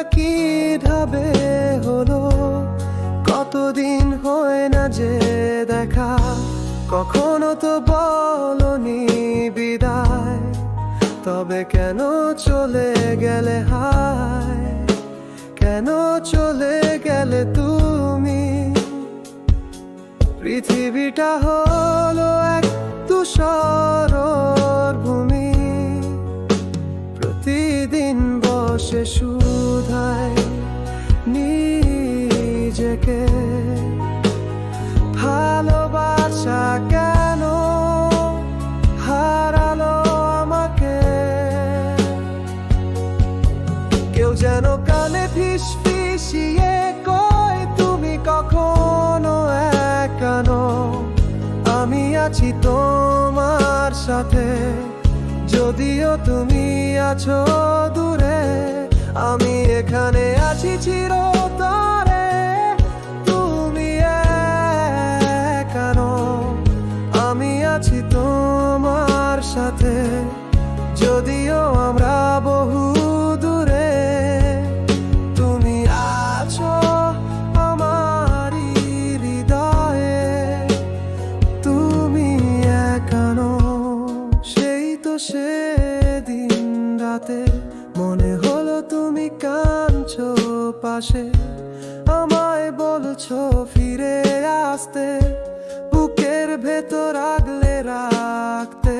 একই ঢাবে হলো? কতদিন হয় না যে দেখা, কখনো তো বলনি বিদায়। তবে কেন চলে গেলে হায়? কেন চলে গেলে তুমি? পৃথিবীটা হলো প্রতিদিন বসে সুধায় নিজেকে। ভালোবাসা কেন হারালো আমাকে? কেউ যেন কানে ফিস ফিসিয়ে কয়, তুমি কখনো একানো আমি আছি তোমার সাথে। যদিও তুমি আছো দূরে আমি এখানে আছি চিরতরে। তো সেদিন রাতে মনে হলো তুমি কাঁদছো পাশে। আমায় বলছো ফিরে আসতে, বুকের ভেতর আগলে রাখতে।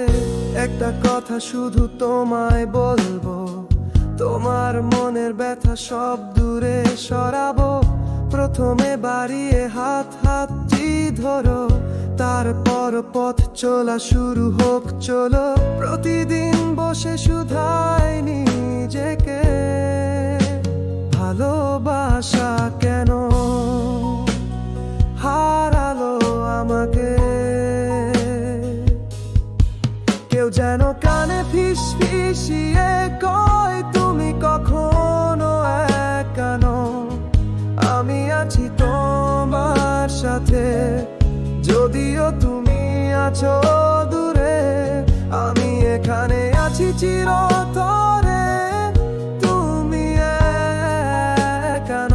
একটা কথা শুধু তোমায় বলব, তোমার মনের ব্যথা সব দূরে সরাবো। প্রথমে বাড়িয়ে হাত, হাতটি ধরো। তারপর পথ চলা শুরু হোক, চলো। প্রতিদিন বসে শুধাই নিজেকে। ভালোবাসা কেন আছো দূরে আমি এখানে আছি চিরতরে। তুমি কেন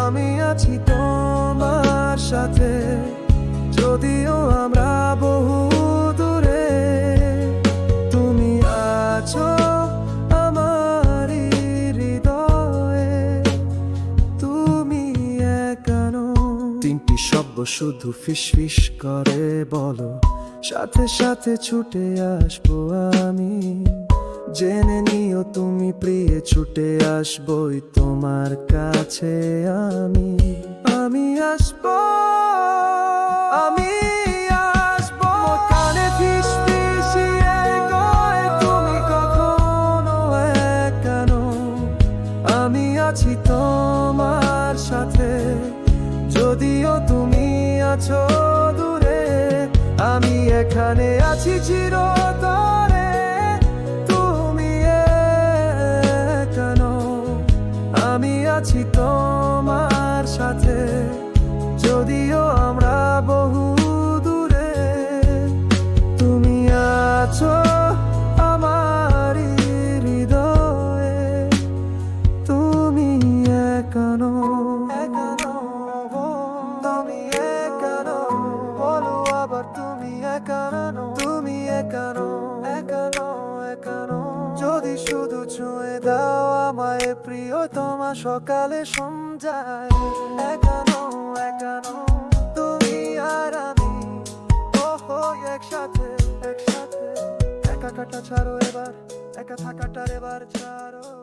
আমি আছি তোমার শুধু ফিস ফিস করে, বলো, সাথে সাথে ছুটে আসব আমি। জেনে নিও তুমি প্রিয়, ছুটে আসবই তোমার কাছে আমি। আমি আসব। আছো দূরে, আমি এখানে আছি চিরতরে। তুমি কেন আমি আছি তোমার সাথে। যদিও আমরা বহু দূরে, তুমি আছো আমারই হৃদয়ে। তুমি একানো একানো, তুমি ছুঁয়ে দাও আমায় প্রিয়, তোমা সকালে সন্ধ্যায়। একানো একানো তুমি আর আমি। ওহো, একসাথে একসাথে। একা কাটা ছাড়ো এবার, একা থাকাটার এবার ছাড়ো।